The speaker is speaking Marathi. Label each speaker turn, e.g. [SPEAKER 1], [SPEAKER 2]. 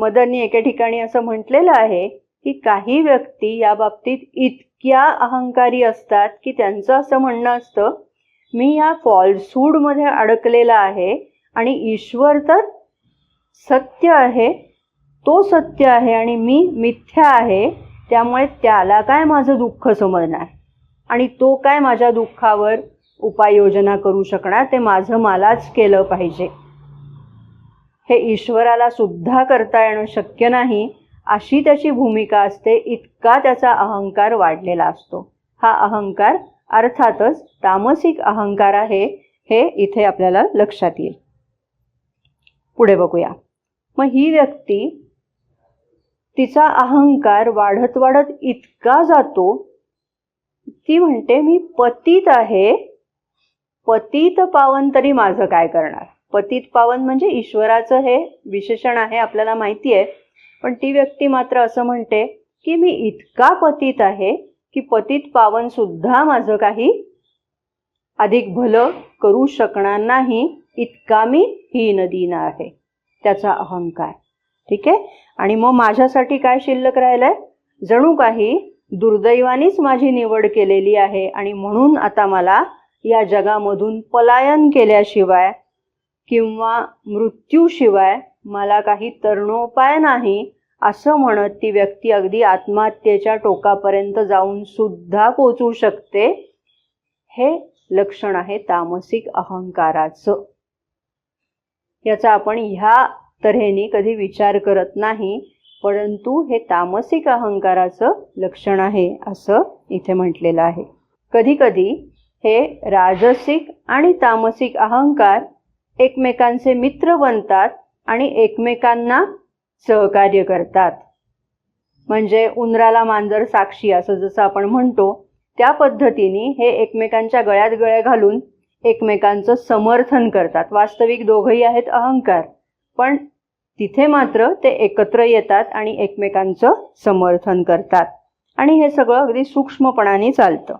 [SPEAKER 1] मदननी एके ठिकाणी असं म्हटलेलं आहे की काही व्यक्ती या बाबतीत इतक्या अहंकारी असतात की त्यांचं असं म्हणणं असतं मी या फॉल्सहूडमध्ये अडकलेला आहे आणि ईश्वर तर सत्य आहे तो सत्य आहे आणि मी मिथ्या आहे त्यामुळे त्याला काय माझं दुःख समजणार? आणि तो काय माझ्या दुःखावर उपाययोजना करू शकणार? ते माझं मलाच केलं पाहिजे. हे ईश्वराला सुद्धा करता येणं शक्य नाही अशी त्याची भूमिका असते इतका त्याचा अहंकार वाढलेला असतो. हा अहंकार अर्थातच तामसिक अहंकार आहे हे इथे आपल्याला लक्षात येईल. पुढे बघूया. मग ही व्यक्ती तिचा अहंकार वाढत वाढत इतका जातो ती म्हणते मी पतित आहे पतित पावन तरी माझं काय करणार? पतित पावन म्हणजे ईश्वराचं हे विशेषण आहे आपल्याला माहिती आहे. पण ती व्यक्ती मात्र असं म्हणते की मी इतका पतित आहे की पतित पावन सुद्धा माझं काही अधिक भलं करू शकणार नाही इतका मी हीन दीन आहे. त्याचा अहंकार. ठीक आहे? आणि मग माझ्यासाठी काय शिल्लक राहिलंय? जणू काही दुर्दैवानीच माझी निवड केलेली आहे आणि म्हणून आता मला या जगामधून पलायन केल्याशिवाय किंवा मृत्यूशिवाय मला काही तरणोपाय नाही असं म्हणत ती व्यक्ती अगदी आत्महत्येच्या टोकापर्यंत जाऊन सुद्धा पोचू शकते? हे लक्षण आहे तामसिक अहंकाराचं. याचा आपण ह्या तऱ्हेने कधी विचार करत नाही परंतु हे तामसिक अहंकाराचं लक्षण आहे असं इथे म्हटलेलं आहे. कधीकधी हे राजसिक आणि तामसिक अहंकार एकमेकांचे मित्र बनतात आणि एकमेकांना सहकार्य करतात. म्हणजे उंदराला मांजर साक्षी असं जसं आपण म्हणतो त्या पद्धतीने हे एकमेकांच्या गळ्यात गळे घालून एकमेकांचं समर्थन करतात. वास्तविक दोघंही आहेत अहंकार पण तिथे मात्र ते एकत्र येतात आणि एकमेकांचं समर्थन करतात. आणि हे सगळं अगदी सूक्ष्मपणाने चालतं.